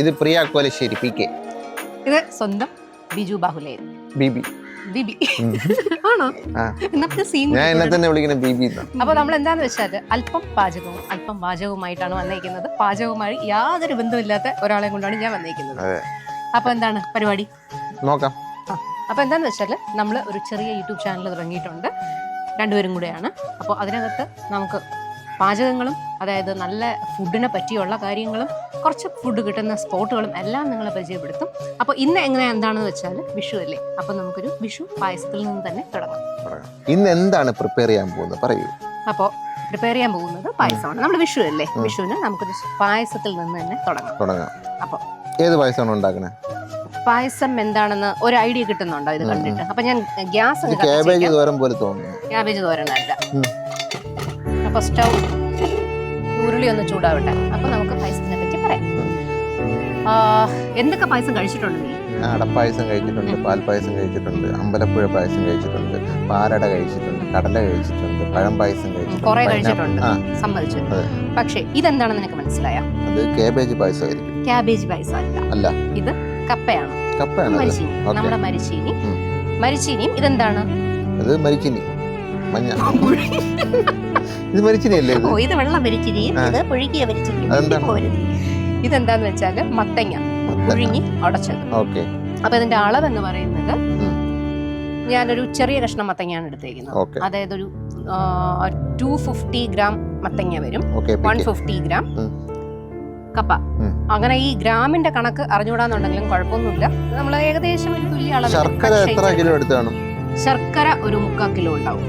ഇത് പ്രിയ കോലശ്ശേരി P K. ഇത് സ്വന്തം ബിജു ബാഹുലേ. ബിബി. ബിബി. ആണോ? സീൻ ഞാൻ എന്നെ തന്നെ ബിബി അപ്പോൾ അപ്പൊ നമ്മൾ എന്താന്ന് വെച്ചാൽ അല്പം പാചകവും അല്പം പാചകവുമായിട്ടാണ് വന്നേക്കുന്നത്. പാചകവുമായി യാതൊരു ബന്ധമില്ലാത്ത ഒരാളെ കൊണ്ടാണ് ഞാൻ വന്നേക്കുന്നത്. അതെ. അപ്പൊ എന്താണ് പരിപാടി? നോക്കാം. അപ്പോൾ അപ്പൊ എന്താന്ന് വെച്ചാൽ നമ്മൾ ഒരു ചെറിയ യൂട്യൂബ് ചാനൽ തുടങ്ങിയിട്ടുണ്ട്. രണ്ടുപേരും കൂടെയാണ്. അപ്പോൾ അതിനകത്ത് നമുക്ക് പാചകങ്ങളും അതായത് നല്ല ഫുഡിനെ പറ്റിയുള്ള കാര്യങ്ങളും കുറച്ച് ഫുഡ് കിട്ടുന്ന സ്പോട്ടുകളും എല്ലാം നിങ്ങളെ പരിചയപ്പെടുത്തും. അപ്പോൾ ഇന്ന് എങ്ങനെ എന്താണെന്ന് വെച്ചാൽ വിഷു അല്ലേ? അപ്പോൾ നമുക്കൊരു വിഷു പായസത്തിൽ നിന്ന് തന്നെ തുടങ്ങാം. ഇന്ന് എന്താണ് പ്രിപ്പയർ ചെയ്യാൻ പോകുന്നത്? പറയൂ. അപ്പോൾ പ്രിപ്പയർ ചെയ്യാൻ പോകുന്നത് പായസമാണ്. നമ്മൾ വിഷു അല്ലേ. വിഷുവിന് നമുക്കൊരു പായസത്തിൽ നിന്ന് തന്നെ തുടങ്ങാം. തുടങ്ങാം. അപ്പൊ ഏത് പായസമാണ് ഉണ്ടാക്കുന്നത് പായസം എന്താണെന്ന് ഒരു ഐഡിയ കിട്ടുന്നുണ്ടോ ഇത്. കണ്ടിട്ട്? അപ്പൊ ഞാൻ ഗ്യാസ് ക്യാബേജ് തോരൻ പോലെ തോന്നുന്നു. ക്യാബേജ് തോരനല്ല അപ്പൊ സ്റ്റൗ ഉരുളി ഒന്ന് ചൂടാവട്ടെ. അപ്പൊ നമുക്ക് ആ, എന്തൊക്കെ പായസം കഴിച്ചിട്ടുണ്ട് നീ? അടപ്പായസം കഴിച്ചിട്ടുണ്ട് പാൽപ്പായസം കഴിച്ചിട്ടുണ്ട് അമ്പലപ്പുഴ പായസം കഴിച്ചിട്ടുണ്ട് പാലട കഴിച്ചിട്ടുണ്ട് കടല കഴിച്ചിട്ടുണ്ട് പഴം പായസം കഴിച്ചിട്ടുണ്ട് കുറെ കഴിച്ചിട്ടുണ്ട്. സമ്മതിച്ചു. പക്ഷെ ഇതെന്താണെന്ന് നിനക്ക് മനസ്സിലായ? അത് കേബേജ് പായസമായിരിക്കും. ക്യാബേജ് പായസം അല്ല. ഇത് കപ്പയാണ്. കപ്പയാണ് മരിച്ചീനി. നമ്മുടെ മരിച്ചീനി. മരിച്ചീനിയും ഇതെന്താണ്? അത് മരിച്ചീനി. മഞ്ഞ. ഇത് മരിച്ചിനി അല്ലേ ഇത്? ഓ ഇത് വെള്ളം മരിച്ചിരിയും. ഇത് പുഴുകിയ അതെന്താണ്? ഇതെന്താന്ന് വെച്ചാൽ മത്തങ്ങ പുഴുങ്ങി ഉടച്ചത് ഓക്കെ. അപ്പൊ ഇതിന്റെ അളവ് എന്ന് പറയുന്നത്. ഞാനൊരു ചെറിയ കഷ്ണം മത്തങ്ങയാണ് എടുത്തേക്കുന്നത്. അതായത് ഒരു ടു ഫിഫ്റ്റി ഗ്രാം മത്തങ്ങ വരും. വൺ ഫിഫ്റ്റി ഗ്രാം കപ്പ. അങ്ങനെ ഈ ഗ്രാമിന്റെ കണക്ക് അറിഞ്ഞുകൂടാന്നുണ്ടെങ്കിലും കുഴപ്പമൊന്നുമില്ല. നമ്മൾ ഏകദേശം ഒരു തുല്യ അളവ് ശർക്കര എത്ര കിലോ ശർക്കര ഒരു മുക്കാൽ കിലോ ഉണ്ടാവും.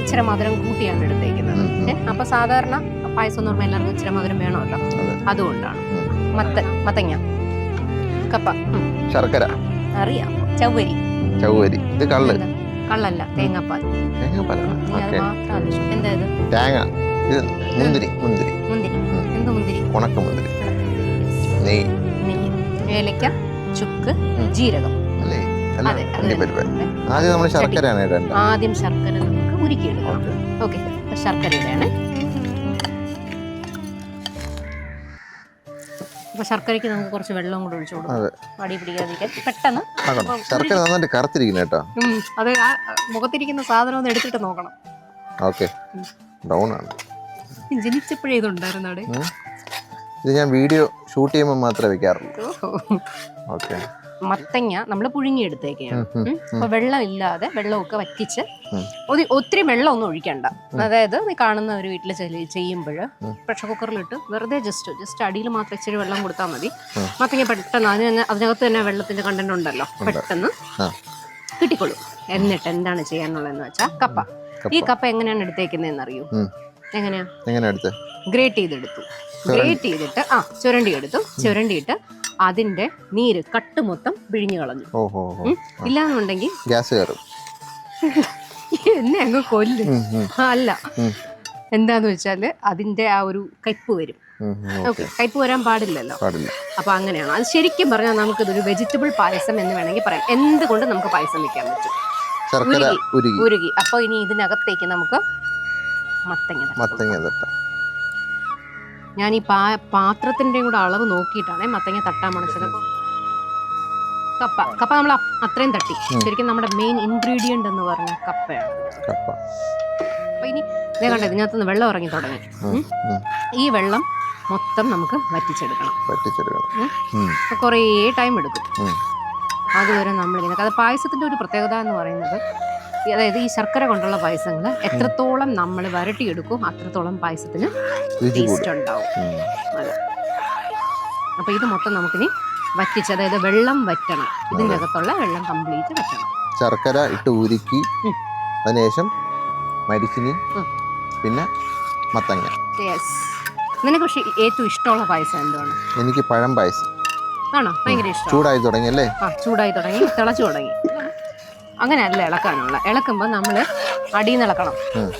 ഇച്ചിരി മധുരം കൂട്ടിയാണ് എടുത്തേക്കുന്നത്. അപ്പൊ സാധാരണ പായസം എന്ന് പറയുമ്പോൾ എല്ലാവർക്കും ഇച്ചിരി മധുരം വേണമല്ലോ. അതുകൊണ്ടാണ്. മത്ത മത്തങ്ങ. കപ്പ. ശർക്കര. അറിയാം. ചവ്വരി ചവ്വരി ഇത് കള്ള്? കള്ളല്ല. തേങ്ങാപ്പാൽ. തേങ്ങാപ്പാലാണ്. നീ അത് ഓക്കെ. മാത്രം ആലോചിച്ചു എന്താ ഇത്? തേങ്ങ. ഇത് മുന്തിരി. മുന്തിരി. മുന്തിരി. എന്ത് മുന്തിരി? ഉണക്ക മുന്തിരി. നെയ്യ്. നെയ്യ്. ഏലക്ക ചുക്ക് ജീരകം. ആദ്യം നമ്മൾ ശർക്കരയാണ് ആദ്യം ശർക്കര നമുക്ക് ഉരുക്കിയെടുക്കണം. ഓക്കെ. ശർക്കര ഇടയാണ്. അപ്പൊ ശർക്കരയ്ക്ക് നമുക്ക് കുറച്ച് വെള്ളം കൂടെ ഒഴിച്ചു കൊടുക്കും. അതെ. പിടിക്കാതിരിക്കാൻ. പെട്ടെന്ന് ശർക്കര നന്നായിട്ട് കറുത്തിരിക്കുന്നു കേട്ടോ. അത് ആ മുഖത്തിരിക്കുന്ന സാധനം ഒന്ന് എടുത്തിട്ട് നോക്കണം. ഓക്കെ. ഡൗൺ ആണ്. ജനിച്ചപ്പോഴേ ഇതുണ്ടായിരുന്നു ഇത് ഞാൻ വീഡിയോ ഷൂട്ട് ചെയ്യുമ്പോൾ മാത്രമേ വെക്കാറുള്ളൂ. ഓക്കെ. മത്തങ്ങ നമ്മൾ പുഴുങ്ങിയെടുത്തേക്കാണ്. അപ്പൊ വെള്ളം ഇല്ലാതെ വെള്ളമൊക്കെ വറ്റിച്ച്. ഒത്തിരി വെള്ളം ഒന്നും ഒഴിക്കണ്ട അതായത് നീ കാണുന്ന ഒരു വീട്ടിൽ ചെയ്യുമ്പോൾ. പ്രഷർ കുക്കറിലിട്ട് വെറുതെ ജസ്റ്റ് ജസ്റ്റ് അടിയിൽ മാത്രം ഇച്ചിരി വെള്ളം കൊടുത്താൽ മതി. മത്തങ്ങ പെട്ടെന്ന് അതിന് തന്നെ അതിനകത്ത് തന്നെ വെള്ളത്തിന്റെ കണ്ടന്റ് ഉണ്ടല്ലോ. പെട്ടെന്ന് കിട്ടിക്കൊള്ളൂ. എന്നിട്ട് എന്താണ് ചെയ്യാനുള്ളതെന്ന് വെച്ചാൽ കപ്പ. ഈ കപ്പ. എങ്ങനെയാണ് എടുത്തേക്കുന്നതെന്ന് അറിയൂ എങ്ങനെയാ? എങ്ങനെയാ ഗ്രേറ്റ് ചെയ്തെടുത്തു. ഗ്രേറ്റ് ചെയ്തിട്ട് ആ ചുരണ്ടി എടുത്തു ചുരണ്ടിയിട്ട് അതിന്റെ നീര് കട്ട് മൊത്തം പിഴിഞ്ഞു കളഞ്ഞു. ഓഹോ ഇല്ലാന്നുണ്ടെങ്കിൽ ഗ്യാസ് കയറും. എന്നെ അങ്ങ് കൊല്ലും. അല്ല. എന്താന്ന് വെച്ചാൽ അതിന്റെ ആ ഒരു കയ്പ് വരും. ഓക്കെ. കയ്പ് വരാൻ പാടില്ലല്ലോ. പാടില്ല. അപ്പൊ അങ്ങനെയാണ്. അത് ശരിക്കും പറഞ്ഞാൽ നമുക്ക് ഇതൊരു വെജിറ്റബിൾ പായസം എന്ന് വേണമെങ്കിൽ പറയാം. എന്തുകൊണ്ട് നമുക്ക് പായസം വെക്കാൻ പറ്റും? ഉരുകി. ഉരുകി. അപ്പോൾ അപ്പൊ ഇനി ഇതിനകത്തേക്ക് നമുക്ക് മത്തങ്ങ. മത്തങ്ങ തട്ട. ഞാൻ ഈ പാ പാത്രത്തിന്റെയും കൂടെ അളവ് നോക്കിയിട്ടാണ് മത്തങ്ങ തട്ടാൻ മണച്ചത് കപ്പ. കപ്പ നമ്മൾ അത്രയും തട്ടി. ശരിക്കും നമ്മുടെ മെയിൻ ഇൻഗ്രീഡിയന്റ് എന്ന് പറഞ്ഞ കപ്പയാണ്. കപ്പ. അപ്പൊ ഇനി ഞാൻ കണ്ടത് ഇതിനകത്തുനിന്ന് വെള്ളം ഇറങ്ങി തുടങ്ങി. ഈ വെള്ളം മൊത്തം നമുക്ക് വറ്റിച്ചെടുക്കണം. വറ്റിച്ചെടുക്കണം. കുറേ ടൈം എടുക്കും. അതുവരെ നമ്മൾ ഇങ്ങനെ അത് പായസത്തിന്റെ ഒരു പ്രത്യേകത എന്ന് പറയുന്നത് അതായത് ഈ ശർക്കര കൊണ്ടുള്ള പായസങ്ങൾ എത്രത്തോളം നമ്മൾ വരട്ടിയെടുക്കും അത്രത്തോളം പായസത്തിന് ടേസ്റ്റ് ഉണ്ടാവും. അതെ. അപ്പൊ ഇത് മൊത്തം നമുക്കിനി വറ്റിച്ച് അതായത് വെള്ളം വറ്റണം. ഇതിന്റെ അകത്തുള്ള വെള്ളം കംപ്ലീറ്റ് വറ്റണം. ശർക്കര ഇട്ട് ഉരുക്കി. അതിനുശേഷം മരിച്ചിനി പിന്നെ മത്തങ്ങ. യെസ് നിനക്ക് പക്ഷേ ഏറ്റവും ഇഷ്ടമുള്ള പായസം എന്താണ് എനിക്ക് പഴം പായസം. ആണോ? ഭയങ്കര ഇഷ്ടം ചൂടായി തുടങ്ങി അല്ലേ? ആ ചൂടായി തുടങ്ങി തിളച്ചു തുടങ്ങി. അങ്ങനെയല്ല ഇളക്കാനുള്ള. ഇളക്കുമ്പോൾ നമ്മൾ അടിയിൽ നിന്ന് ഇളക്കണം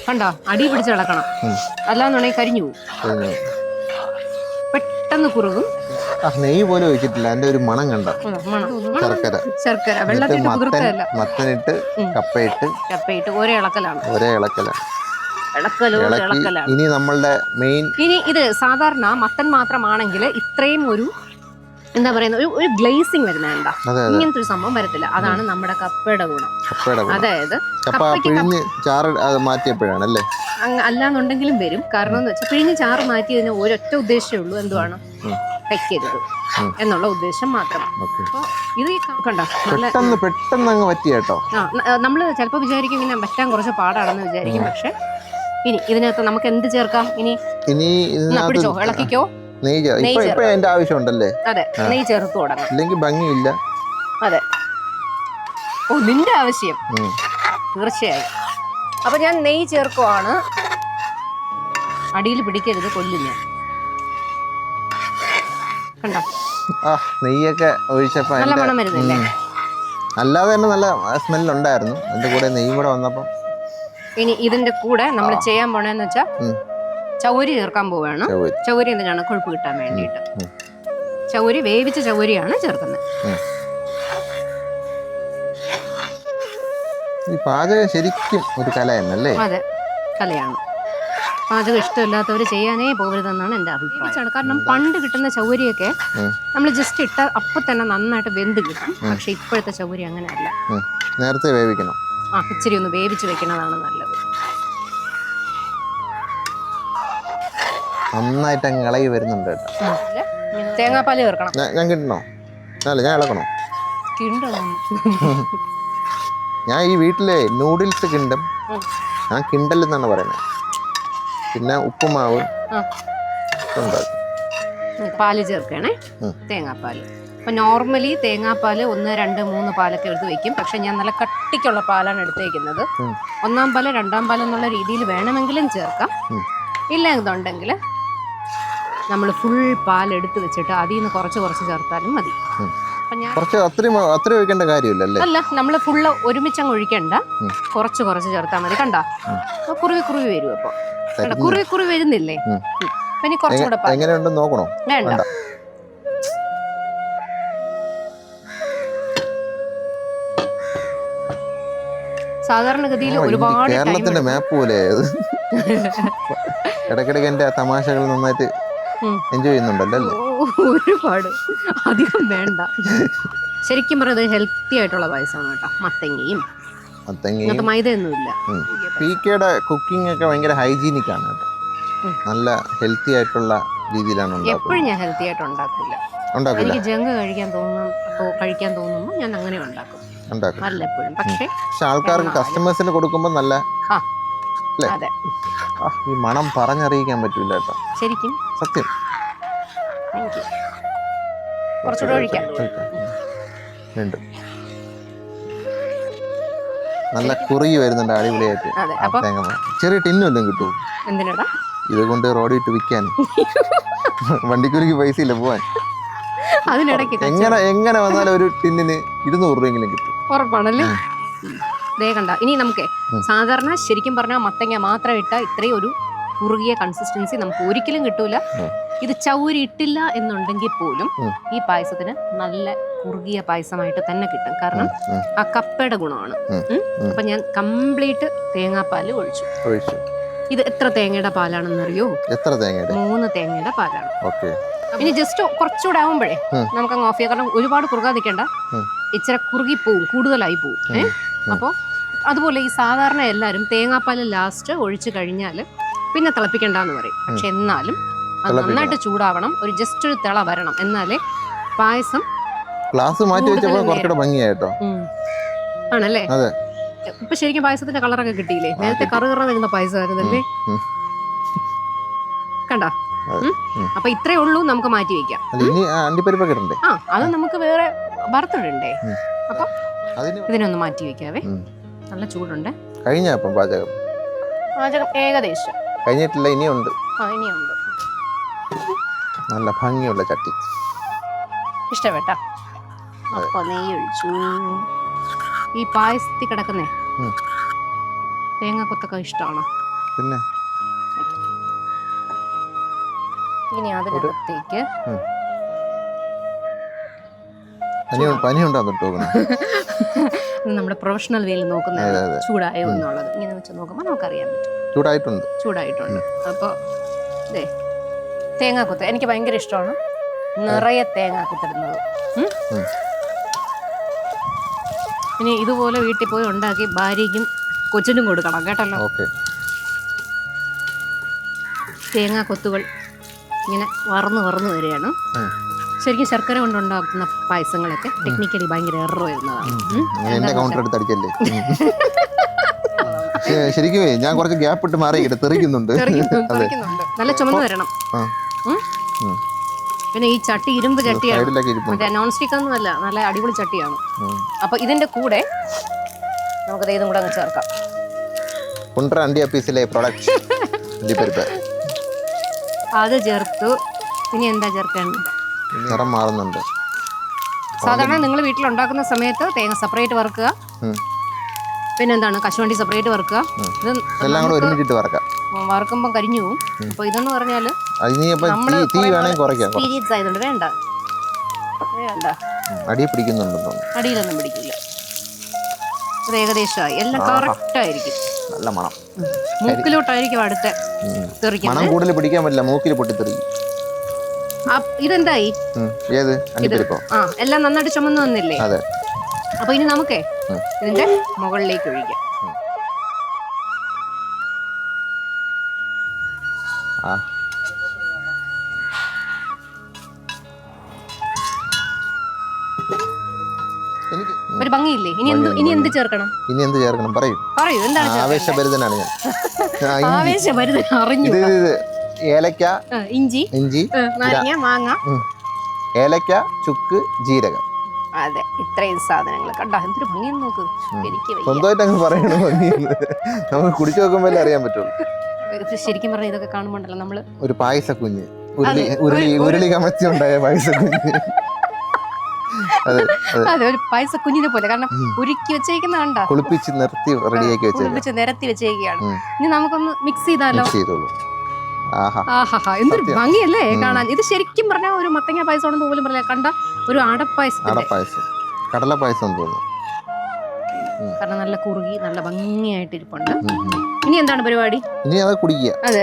കണ്ടോ? അടി പിടിച്ച് ഇളക്കണം. അല്ലാന്നുണ്ടെങ്കിൽ കരിഞ്ഞു പോകും പെട്ടെന്ന് കുറുകും. നെയ്യ് പോലും ഒഴിച്ചിട്ടില്ല. അതിന്റെ ഒരു മണം കണ്ട. ശർക്കര. ശർക്കര. കുതിർത്തല്ല മത്തനിട്ട് കപ്പയിട്ട്. കപ്പയിട്ട്. ഒരേ ഇളക്കലാണ്. ഒരേ ഇളക്കലാണ്. ഇളക്കലോ ഇളക്കി ഇനി നമ്മളുടെ മെയിൻ ഇനി ഇത് സാധാരണ മത്തൻ മാത്രമാണെങ്കിൽ ഇത്രയും ഒരു എന്താ പറയുന്നത്? ഒരു ഒരു അതെ അതെ. ഇങ്ങനത്തെ ഒരു സംഭവം വരത്തില്ല. അതാണ് നമ്മുടെ കപ്പയുടെ ഗുണം. അതായത് മാറ്റിയപ്പോഴാണ് അല്ലേ അല്ലാന്നുണ്ടെങ്കിലും വരും. കാരണം എന്ന് വെച്ചാൽ പിഴിഞ്ഞ് ചാറ് മാറ്റിയതിന് ഒരൊറ്റ ഉദ്ദേശമേ ഉള്ളൂ. എന്തുവാണ്. വെക്കരുത്. എന്നുള്ള ഉദ്ദേശം മാത്രം. അപ്പോൾ ഇത് കണ്ടോ? പെട്ടെന്ന് പെട്ടെന്ന് അങ്ങ് പറ്റിയ ആ നമ്മൾ ചിലപ്പോൾ വിചാരിക്കും ഇങ്ങനെ പറ്റാൻ കുറച്ച് പാടാണെന്ന് വിചാരിക്കും. പക്ഷെ ഇനി ഇതിനകത്ത് നമുക്ക് എന്ത് ചേർക്കാം? ഇനി ഇനി ഇളക്കിക്കോ? നെയ്യ് ചേ- നെയ്യ് ഇപ്പൊ ഇപ്പൊ അതിന്റെ ആവശ്യമുണ്ടല്ലേ? അതെ ആ. നെയ്യ് ചേർത്ത് തുടങ്ങാം. ഇല്ലെങ്കിൽ ഭംഗിയില്ല. അതെ. ഓ നിന്റെ ആവശ്യം. ഉം. തീർച്ചയായും. അപ്പൊ ഞാൻ നെയ്യ് ചേർക്കുവാണ്. അടിയിൽ പിടിക്കരുത് കൊല്ലും ഞാൻ. കണ്ടോ? ആ നെയ്യൊക്കെ ഒഴിച്ചപ്പോ നല്ല അതിന്റെ മണം വരുന്നില്ലേ? ഉം. അല്ലാതെ തന്നെ നല്ല സ്മെല്ലുണ്ടായിരുന്നു. അതിന്റെ കൂടെ നെയ്യും കൂടെ വന്നപ്പോ. ഇനി ഇതിന്റെ കൂടെ നമ്മൾ ചെയ്യാൻ പോണെന്ന് വെച്ചാൽ ഉം. ചൗരി ചേർക്കാൻ പോവുകയാണ്. ചൗരി. എന്തിനാണ്? കൊഴുപ്പ് കിട്ടാൻ വേണ്ടിയിട്ട്. ഉം. ചൗരി വേവിച്ച ചൗരിയാണ് ചേർക്കുന്നത്. ഈ പാചകം ശരിക്കും ഒരു കല എന്നല്ലേ അതെ കലയാണ്. പാചകം ഇഷ്ടമില്ലാത്തവർ ചെയ്യാനേ പോകരുതെന്നാണ് എന്റെ അഭിപ്രായം. കാരണം പണ്ട് കിട്ടുന്ന ചൗരിയൊക്കെ ഉം. നമ്മൾ ജസ്റ്റ് ഇട്ട അപ്പൊ തന്നെ നന്നായിട്ട് വെന്ത് കിട്ടും. പക്ഷെ ഇപ്പോഴത്തെ ചൗരി അങ്ങനെയല്ല. ഉം. നേരത്തെ വേവിക്കണം. ആ ഇച്ചിരി ഒന്ന് വേവിച്ച് വെക്കണതാണ് നല്ലത്. നന്നായിട്ട് അങ്ങ് ഇളകി വരുന്നുണ്ട് കേട്ടോ. തേങ്ങാപ്പാൽ തേങ്ങാപ്പാൽ ചേർക്കണം. ഞാൻ ഞാൻ കിട്ടണോ? അല്ല ഞാൻ ഇളക്കണോ? ഞാൻ ഈ വീട്ടിലെ നൂഡിൽസ് കിണ്ടും. ഞാൻ കിണ്ടൽ എന്നാണ് പറയുന്നത്. പിന്നെ ഉപ്പുമാവ്. ഉണ്ടാക്കും പാൽ ചേർക്കണേ. ഉം. തേങ്ങാപ്പാൽ. അപ്പൊ നോർമലി തേങ്ങാപ്പാൽ ഒന്ന് രണ്ട് മൂന്ന് പാലൊക്കെ എടുത്ത് വെക്കും. പക്ഷെ ഞാൻ നല്ല കട്ടിക്കുള്ള പാലാണ് എടുത്തേക്കുന്നത്. ഉം. ഒന്നാം പാൽ രണ്ടാം പാൽ എന്നുള്ള രീതിയിൽ വേണമെങ്കിലും ചേർക്കാം. ഇല്ല എന്നുണ്ടെങ്കിൽ നമ്മൾ ഫുൾ പാൽ എടുത്ത് വെച്ചിട്ട് അതിൽ നിന്ന് കുറച്ച് കുറച്ച് ചേർത്താലും മതി. ഞാൻ കുറച്ച് അത്രയും അത്രയും ഒഴിക്കേണ്ട കാര്യമില്ലല്ലേ അല്ല? നമ്മൾ ഫുള്ള് ഒരുമിച്ചങ്ങ് ഒഴിക്കണ്ട. കുറച്ച് കുറച്ച് ചേർത്താൽ മതി കണ്ടോ? കുറുകി കുറുവി കുറുവി വരും അപ്പൊ. കുറുകി കുറുകി കുറുവി കുറുവി വരുന്നില്ലേ പിന്നെ കുറച്ചുകൂടെ എങ്ങനെയുണ്ടെന്ന് നോക്കണോ? വേണ്ട. സാധാരണഗതിയിൽ ഒരുപാട് കേരളത്തിന്റെ മാപ്പ് പോലെ. ഇടയ്ക്കിടയ്ക്ക് എന്റെ തമാശകൾ നന്നായിട്ട്. എൻജോയ് ചെയ്യുന്നുണ്ടല്ലോ? ഒരുപാട്. അധികം വേണ്ട. ശരിക്കും പറയുന്നത് ഹെൽത്തി ആയിട്ടുള്ള പായസമാണ് കേട്ടോ. മത്തങ്ങയും. മത്തങ്ങയും. മൈദയൊന്നുമില്ല. പി കെയുടെ കുക്കിംഗ് ഒക്കെ ഭയങ്കര ഹൈജീനിക് ആണ് കേട്ടോ. നല്ല ഹെൽത്തി ആയിട്ടുള്ള രീതിയിലാണ് എപ്പോഴും ഞാൻ ഹെൽത്തി ആയിട്ട് ഉണ്ടാക്കില്ല ജങ്ക് കഴിക്കാൻ കഴിക്കാൻ തോന്നുമ്പോൾ ഞാൻ അങ്ങനെ ഉണ്ടാക്കും. ഉണ്ടാക്കും. വല്ലപ്പോഴും പക്ഷേ ആൾക്കാർക്ക് കസ്റ്റമേഴ്സിന് കൊടുക്കുമ്പോൾ നല്ല? അതെ. ഈ മണം പറഞ്ഞറിയിക്കാൻ പറ്റൂല കേട്ടോ. ശരിക്കും? സത്യം. കുറച്ചുകൂടെ ഒഴിക്കാം. വീണ്ടും നല്ല കുറുകി വരുന്നുണ്ട് അടിപൊളിയായിട്ട്. തേങ്ങ ചെറിയ ടിന്നും കിട്ടുമോ ഇതുകൊണ്ട് ഇത് കൊണ്ട് റോഡിൽ ഇട്ട് വിൽക്കാൻ. വണ്ടിക്കൂലിക്ക് പൈസ ഇല്ല പോവാൻ. എങ്ങനെ എങ്ങനെ വന്നാലും ഒരു ടിന്നിന് ഇരുന്നൂറ് രൂപയെങ്കിലും കിട്ടും. ഉറപ്പാണല്ലേ? ദേ കണ്ട ഇനി നമുക്കേ സാധാരണ ശരിക്കും പറഞ്ഞാൽ മത്തങ്ങ മാത്രം ഇട്ട ഇത്രയും ഒരു കുറുകിയ കൺസിസ്റ്റൻസി നമുക്ക് ഒരിക്കലും കിട്ടൂല. ഇത് ചൗരി ഇട്ടില്ല എന്നുണ്ടെങ്കിൽ പോലും ഈ പായസത്തിന് നല്ല കുറുകിയ പായസമായിട്ട് തന്നെ കിട്ടും. കാരണം ആ കപ്പയുടെ ഗുണമാണ്. അപ്പൊ ഞാൻ കംപ്ലീറ്റ് തേങ്ങാപ്പാൽ ഒഴിച്ചു. ഒഴിച്ചു. ഇത് എത്ര തേങ്ങയുടെ പാലാണെന്നറിയോ? എത്ര തേങ്ങയുടെ? മൂന്ന് തേങ്ങയുടെ പാലാണ്. ഓക്കെ. ഇനി ജസ്റ്റ് കുറച്ചുകൂടെ ആവുമ്പോഴേ നമുക്ക് അങ്ങ് ഓഫ് ചെയ്യാം. കാരണം ഒരുപാട് കുറുകാതിരിക്കണ്ട. ഇച്ചിരി കുറുകി പോവും കൂടുതലായി പോവും. ഏ? ഉം. അപ്പോൾ അതുപോലെ ഈ സാധാരണ എല്ലാവരും തേങ്ങാപ്പാൽ ലാസ്റ്റ് ഒഴിച്ചു കഴിഞ്ഞാൽ പിന്നെ തിളപ്പിക്കണ്ടെന്ന് പറയും. പക്ഷെ എന്നാലും അത് നന്നായിട്ട് ചൂടാവണം. ഒരു ജസ്റ്റ് ഒരു തിള വരണം. എന്നാലേ പായസം ഗ്ലാസ് മാറ്റി വെച്ചപ്പോൾ. കുറച്ചുകൂടെ ഭംഗിയായിട്ടോ? ആണല്ലേ? അതെ. ഇപ്പൊ ശരിക്കും പായസത്തിന്റെ കളറൊക്കെ കിട്ടിയില്ലേ? നേരത്തെ കറു കറ വരുന്ന പായസമായിരുന്നല്ലേ. കണ്ട. അപ്പൊ ഇത്രേ ഉള്ളൂ നമുക്ക് മാറ്റി വെക്കാം. ആ അത് നമുക്ക് വേറെ വറുത്തിടണ്ടേ? അതിന് ഇതിനൊന്ന് മാറ്റി വെക്കാവേ നല്ല ചൂടുണ്ട്. കഴിഞ്ഞ അപ്പം പാചകം? പാചകം ഏകദേശം. കഴിഞ്ഞിട്ടില്ല ഇനിയുണ്ട്. ഇനിയുണ്ട്. നല്ല ഭംഗിയുള്ള ചട്ടി. ഇഷ്ടപ്പെട്ട? അപ്പൊ നെയ്യ് ഒഴിച്ചു ഈ പായസത്തിൽ കിടക്കുന്നേ? തേങ്ങക്കൊത്തൊക്കെ ഇഷ്ടമാണോ? പിന്നെ? ഇനി അതിനകത്തേക്ക് പനി പനിയുണ്ടോ നമ്മുടെ പ്രൊഫഷണൽ വേയിൽ നോക്കുന്നത് അതെ. ചൂടായോ എന്നുള്ളത് ഇങ്ങനെ വെച്ച് നോക്കുമ്പോൾ നമുക്കറിയാൻ പറ്റും. ചൂടായിട്ടുണ്ട്. ചൂടായിട്ടുണ്ട്. അപ്പോൾ ഇതേ തേങ്ങാക്കൊത്ത് എനിക്ക് ഭയങ്കര ഇഷ്ടമാണ്. നിറയെ തേങ്ങ കുത്തിടുന്നത് ഉം? ഉം. ഇനി ഇതുപോലെ വീട്ടിൽ പോയി ഉണ്ടാക്കി ഭാര്യയ്ക്കും കൊച്ചിനും കൊടുക്കണം കേട്ടല്ലോ. തേങ്ങാക്കൊത്തുകൾ തേങ്ങാ കൊത്തുകൾ ഇങ്ങനെ വറന്ന് വറന്ന് വരികയാണ്. ശരിക്കും ശർക്കര കൊണ്ടുണ്ടാക്കുന്ന പായസങ്ങളൊക്കെ ടെക്നിക്കലി ഭയങ്കര എറർ വരുന്നതാണ്. ശരിക്കും ഞാൻ കുറച്ച് ഗ്യാപ്പ് ഇട്ട് മാറി തെറിക്കുന്നുണ്ട്. നല്ല ചുമന്ന് വരണം. പിന്നെ ഈ ചട്ടി ഇരുമ്പ് ചട്ടിയാണ്. മറ്റേ നോൺ സ്റ്റിക്ക് ഒന്നുമല്ല നല്ല അടിപൊളി ചട്ടിയാണ്. അപ്പൊ ഇതിന്റെ കൂടെ നമുക്ക് ഇതും കൂടെ അങ്ങ് ചേർക്കാം. കുണ്ട്ര അണ്ടി ഓഫീസിലെ പ്രൊഡക്റ്റ് അത് ചേർത്തു. ഇനി എന്താ ചേർക്കേണ്ടത്? നിറം മാറുന്നുണ്ട്. സാധാരണ നിങ്ങൾ വീട്ടിൽ ഉണ്ടാക്കുന്ന സമയത്ത് തേങ്ങ സെപ്പറേറ്റ് വറുക്കുക. പിന്നെന്താണ് കശുവണ്ടി സെപ്പറേറ്റ് വറുക്കുക. ഇത് എല്ലാം കൂടെ ഒരുമിച്ചിട്ട് വറക്കാം. വറുക്കുമ്പോൾ കരിഞ്ഞു പോകും അപ്പോൾ ഇതെന്ന് പറഞ്ഞാൽ നമ്മൾ തീ വേണമെങ്കിൽ കുറയ്ക്കാം കുറ- എക്സ്പീരിയൻസ് ആയതുകൊണ്ട് വേണ്ട. വേണ്ട. അടിയിൽ പിടിക്കുന്നുണ്ടെന്ന് അടിയിലൊന്നും പിടിക്കില്ല ഇത് ഏകദേശമായി. എല്ലാം കറക്റ്റ് ആയിരിക്കും. നല്ല മണം. മൂക്കിലോട്ടായിരിക്കും അടുത്ത മണം കൂടുതൽ പിടിക്കാൻ പറ്റില്ല. മൂക്കിൽ പൊട്ടിത്തെറി ആ, ഇതെന്തായി. ഏത് അണ്ടിപ്പരിപ്പോ ആ എല്ലാം നന്നായിട്ട് ചുമന്നു വന്നില്ലേ അതെ അപ്പൊ ഇനി നമുക്കേ. ഇതിന്റെ മുകളിലേക്ക് ഒഴിക്കാം. ഒരു ഭംഗിയില്ലേ ഇനി എന്ത് ഇനി എന്ത് ചേർക്കണം ഇനി എന്ത് ചേർക്കണം പറയൂ പറയൂ എന്താണ്? ആവേശഭരിതനാണ് ഞാൻ. ആവേശഭരിതൻ അറിഞ്ഞു. ഏലക്ക ഇഞ്ചി ഇഞ്ചി നാരങ്ങ മാങ്ങ. ഏലക്ക ചുക്ക് ജീരകം. അതെ ഇത്രയും സാധനങ്ങൾ കണ്ടോ? എന്തൊരു ഭംഗിയെന്ന് നോക്ക്. എനിക്ക്. സ്വന്തമായിട്ട് അങ്ങ് പറയണ ഭംഗി നമുക്ക് കുടിച്ചു നോക്കുമ്പോൾ അറിയാൻ പറ്റുള്ളൂ. ശരിക്കും പറഞ്ഞാൽ ഇതൊക്കെ കാണുമ്പോണ്ടല്ലോ നമ്മൾ ഒരു പായസ കുഞ്ഞ് ഉരുളി ഉരുളി ഉരുളി കമഴ്ത്തി ഉണ്ടായ പായസ കുഞ്ഞ് അതെ ഒരു പൈസ കുഞ്ഞിനെ പോലെ. കാരണം ഉം. ഉരുക്കി വെച്ചേക്കുന്ന കണ്ട? കുളിപ്പിച്ച് നിർത്തി റെഡിയാക്കി വെച്ചേക്കാം. കുളിപ്പിച്ച് നിരത്തി വെച്ചേക്കുകയാണ് ഇനി നമുക്കൊന്ന് മിക്സ് ചെയ്താലോ? ചെയ്തോളൂ. ആഹാ. എന്തൊരു ഭംഗിയല്ലേ കാണാൻ. ഇത് ശരിക്കും പറഞ്ഞാൽ ഒരു മത്തങ്ങ പായസം ആണെന്ന് പോലും പറയാം കണ്ട ഒരു അടപ്പായസം. കടല പായസം തോന്നുന്നു. കാരണം നല്ല കുറുകി നല്ല ഭംഗിയായിട്ട് ഇരിപ്പുണ്ട്. ഇനി എന്താണ് പരിപാടി? ഇനി അത് കുടിക്കുക. അതെ.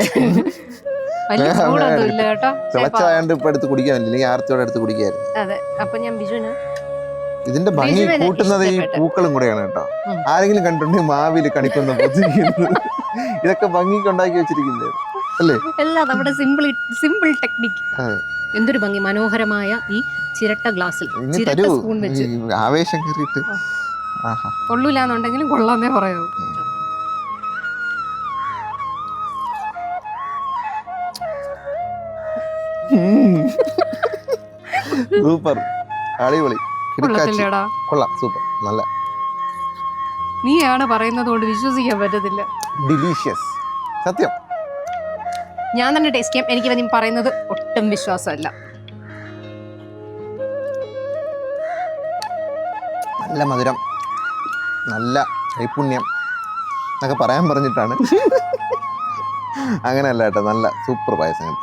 വലിയ വേഗം ചൂടൊന്നും ഇല്ല കേട്ടോ. തിളച്ചായോണ്ട് ഇപ്പൊ എടുത്ത് ആർത്തിയോടെ എടുത്ത് കുടിക്കായിരുന്നു. അതെ. അപ്പൊ ഞാൻ ബിജുവിന് ഇതിന്റെ ഭംഗി കൂട്ടുന്നത് ഈ പൂക്കളും കൂടെയാണ് കേട്ടോ. ആരെങ്കിലും കണ്ടിട്ടുണ്ടെങ്കിൽ മാവിൽ കണിക്കുന്ന ഇതൊക്കെ ഭംഗിക്ക് ഉണ്ടാക്കി വെച്ചിരിക്കുന്നത് അല്ലേ? എല്ലാം നമ്മുടെ സിമ്പിൾ സിമ്പിൾ ടെക്നിക്ക് എന്തൊരു ഭംഗി. മനോഹരമായ ഈ ചിരട്ട ഗ്ലാസ്സിൽ. ചിരട്ട സ്പൂൺ വെച്ച്. ആവേശം കയറിയിട്ട്. കൊള്ളൂലെന്നുണ്ടെങ്കിലും കൊള്ളാന്നേ പറയാവൂ സൂപ്പർ. അടിപൊളി. കൊള്ളാം. സൂപ്പർ. നല്ല. നീയാണ് പറയുന്നത് കൊണ്ട് വിശ്വസിക്കാൻ പറ്റത്തില്ല. ഡിലീഷ്യസ് സത്യം. ഞാൻ തന്നെ ടേസ്റ്റ് ചെയ്യാം. എനിക്ക് ഇവൻ പറയുന്നത് ഒട്ടും വിശ്വാസമല്ല. നല്ല മധുരം. നല്ല നൈപുണ്യം എന്നൊക്കെ പറയാൻ പറഞ്ഞിട്ടാണ്. അങ്ങനെയല്ല കേട്ടോ നല്ല സൂപ്പർ പായസം.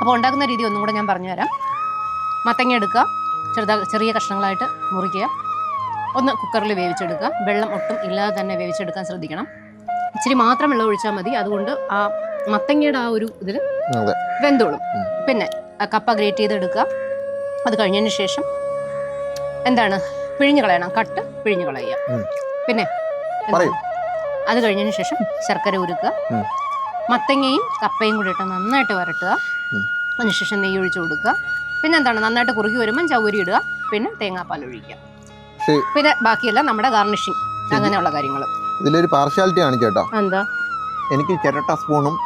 അപ്പോൾ ഉണ്ടാക്കുന്ന രീതി ഒന്നും കൂടെ ഞാൻ പറഞ്ഞു തരാം. മത്തങ്ങ എടുക്കുക ചെറുതാ ചെറിയ കഷ്ണങ്ങളായിട്ട് മുറിക്കുക. ഒന്ന് കുക്കറിൽ വേവിച്ചെടുക്കുക. വെള്ളം ഒട്ടും ഇല്ലാതെ തന്നെ വേവിച്ചെടുക്കാൻ ശ്രദ്ധിക്കണം. ഇച്ചിരി മാത്രം വെള്ളം ഒഴിച്ചാൽ മതി. അതുകൊണ്ട് ആ മത്തങ്ങയുടെ ആ ഒരു ഇതിൽ വെന്തോളും. പിന്നെ കപ്പ ഗ്രേറ്റ് ചെയ്തെടുക്കുക. അത് കഴിഞ്ഞതിന് ശേഷം എന്താണ്? പിഴിഞ്ഞു കളയണം. കട്ട് പിഴിഞ്ഞു കളയുക. പിന്നെ. അത് കഴിഞ്ഞതിന് ശേഷം ശർക്കര ഉരുക്കുക. മത്തങ്ങയും കപ്പയും കൂടി ഇട്ട് നന്നായിട്ട് വരട്ടുക. അതിനുശേഷം നെയ്യ് ഒഴിച്ചു കൊടുക്കുക. പിന്നെ എന്താണ്? നന്നായിട്ട് കുറുകി വരുമ്പം ചൗരി ഇടുക. പിന്നെ തേങ്ങാപ്പാൽ ഒഴിക്കുക. പിന്നെ ബാക്കിയെല്ലാം നമ്മുടെ ഗാർണിഷിങ് അങ്ങനെയുള്ള കാര്യങ്ങൾ ഇതിലൊരു പാർഷ്യാലിറ്റി കാണിച്ചേട്ടോ എന്താ? എനിക്ക് ചിരട്ട സ്പൂണും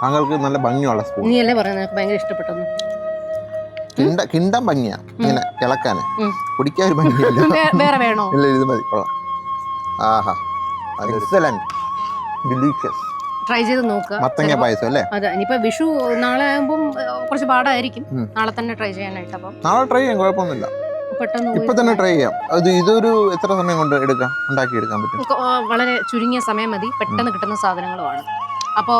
താങ്കൾക്ക് നല്ല ഭംഗിയുള്ള സ്പൂൺ നീ അല്ലേ പറയുന്നത് എനിക്ക് ഭയങ്കര ഇഷ്ടപ്പെട്ടു കിണ്ട കിണ്ടം ഭംഗിയാ. ഇങ്ങനെ കിളക്കാന്. കുടിക്കാൻ ഒരു ഭംഗിയില്ല. വേറെ വേണോ? ഇല്ല ഇത് മതി. കൊള്ളാം. ആഹാ. എക്സലന്റ് ഡിലീഷ്യസ് ട്രൈ ചെയ്ത് നോക്കുക മത്തങ്ങ പായസം അല്ലേ? അതെ. ഇനിയിപ്പോ വിഷു നാളെ ആകുമ്പം കുറച്ച് പാടായിരിക്കും. നാളെ തന്നെ ട്രൈ ചെയ്യാനായിട്ട് അപ്പം. നാളെ ട്രൈ ചെയ്യാൻ കുഴപ്പമൊന്നുമില്ല. പെട്ടെന്ന് ഇപ്പൊ തന്നെ ട്രൈ ചെയ്യാം. അത് ഇതൊരു എത്ര സമയം കൊണ്ട് എടുക്കാം? ഉണ്ടാക്കി എടുക്കാൻ പറ്റും വളരെ ചുരുങ്ങിയ സമയം മതി. പെട്ടെന്ന് കിട്ടുന്ന സാധനങ്ങളുമാണ്. അപ്പോ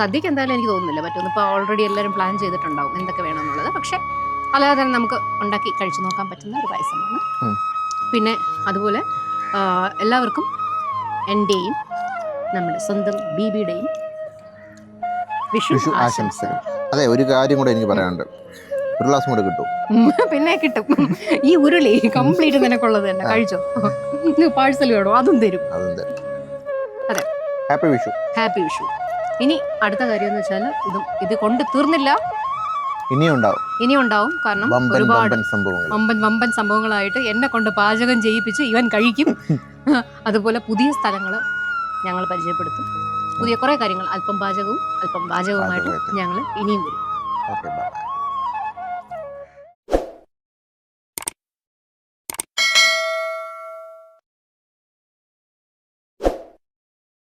സദ്യക്ക് എന്തായാലും എനിക്ക് തോന്നുന്നില്ല. പറ്റുമെന്ന് ഇപ്പോൾ ഓൾറെഡി എല്ലാവരും പ്ലാൻ ചെയ്തിട്ടുണ്ടാവും എന്തൊക്കെ വേണമെന്നുള്ളത്. പക്ഷെ അല്ലാതെ തന്നെ നമുക്ക് ഉണ്ടാക്കി കഴിച്ചു നോക്കാൻ പറ്റുന്ന ഒരു പായസമാണ്. പിന്നെ അതുപോലെ എല്ലാവർക്കും എന്റെയും നമ്മുടെ സ്വന്തം ബീബിയുടെയും വിഷു ആശംസകൾ. അതെ ഒരു കാര്യം കൂടെ എനിക്ക് പറയാനുണ്ട്. ഒരു ഗ്ലാസ് കൂടെ കിട്ടും. പിന്നെ കിട്ടും. ഈ ഉരുളി കംപ്ലീറ്റ് നിനക്കുള്ളത് തന്നെ. കഴിച്ചോ? പാഴ്സൽ വേണോ? അതും തരും. അതും തരും. അതെ. ഹാപ്പി വിഷു ഹാപ്പി വിഷു ഇനി അടുത്ത കാര്യം എന്ന് വെച്ചാൽ ഇതും ഇത് കൊണ്ട് തീർന്നില്ല. ഇനിയും ഉണ്ടാവും. ഇനിയും ഉണ്ടാവും. കാരണം ഒരുപാട് വമ്പൻ വമ്പൻ സംഭവങ്ങളായിട്ട് എന്നെ കൊണ്ട് പാചകം ചെയ്യിപ്പിച്ച് ഇവൻ കഴിക്കും. അതുപോലെ പുതിയ സ്ഥലങ്ങൾ ഞങ്ങൾ പരിചയപ്പെടുത്തും. പുതിയ കുറേ കാര്യങ്ങൾ. അല്പം പാചകവും അല്പം പാചകവുമായിട്ട് ഞങ്ങൾ ഇനിയും വരും. ഓക്കെ